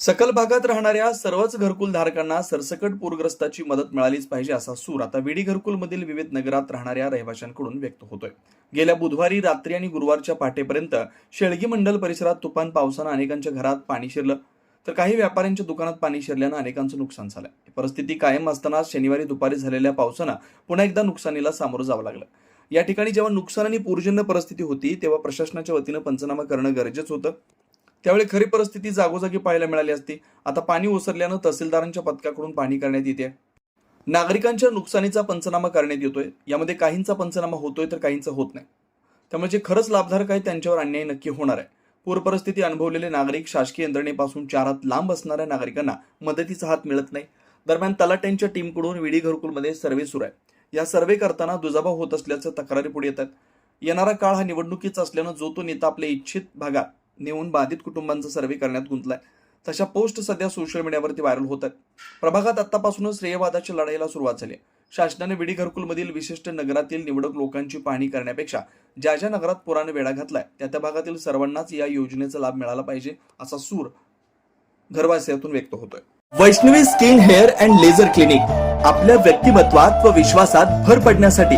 सकल भागात राहणाऱ्या सर्वच घरकुल धारकांना सरसकट पूरग्रस्ताची मदत मिळालीच पाहिजे असा सूर आता विडी घरकुलमधील विविध नगरात राहणाऱ्या रहिवाशांकडून व्यक्त होतोय. गेल्या बुधवारी रात्री आणि गुरुवारच्या पहाटेपर्यंत शेळगी मंडल परिसरात तुफान पावसानं अनेकांच्या घरात पाणी शिरलं. तर काही व्यापाऱ्यांच्या दुकानात पाणी शिरल्यानं अनेकांचं नुकसान झालं. परिस्थिती कायम असताना शनिवारी दुपारी झालेल्या पावसानं पुन्हा एकदा नुकसानीला सामोरं जावं लागलं. या ठिकाणी जेव्हा नुकसान आणि पूरजन्य परिस्थिती होती तेव्हा प्रशासनाच्या वतीनं पंचनामा करणं गरजेचं होतं. त्यावेळी खरी परिस्थिती जागोजागी पाहायला मिळाली असती. आता पाणी ओसरल्यानं तहसीलदारांच्या पथकाकडून पाणी करण्यात येते. नागरिकांच्या नुकसानीचा पंचनामा करण्यात येतोय. यामध्ये काहींचा पंचनामा होतोय तर काहींचा होत नाही. त्यामुळे जे खरंच लाभधारक आहेत त्यांच्यावर अन्याय नक्की होणार आहे. पूरपरिस्थिती अनुभवलेले नागरिक शासकीय यंत्रणेपासून चारात लांब असणाऱ्या नागरिकांना मदतीचा हात मिळत नाही. दरम्यान तलाट्यांच्या टीमकडून विडी घरकुलमध्ये सर्व्हे सुरू आहे. या सर्व्हे करताना दुजाभाव होत असल्याचं तक्रारी पुढे येतात. येणारा काळ हा निवडणुकीचा असल्यानं जो तो नेता आपल्या इच्छित भागात नेऊन बाधित कुटुंबांचा सर्व्हे करण्यात गुंतलाय. तशा पोस्ट सध्या सोशल मीडियावरती व्हायरल होत आहेत. प्रभागात आतापासूनच श्रेयवादाच्या लढाईला सुरुवात झाली आहे. शासनाने विडी घरकुलमधील विशिष्ट नगरातील निवडक लोकांची पाहणी करण्यापेक्षा ज्या ज्या नगरात पुराने वेढा घातलाय त्या त्या भागातील सर्वांनाच या योजनेचा लाभ मिळाला पाहिजे असा सूर घरवासियातून व्यक्त होतोय. Vaishnavi skin hair and laser clinic आपल्या व्यक्तिमत्वात व विश्वासात भर पडण्यासाठी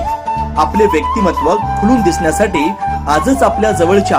आपले व्यक्तिमत्व खुलून दिसण्यासाठी आजच आपल्या जवळच्या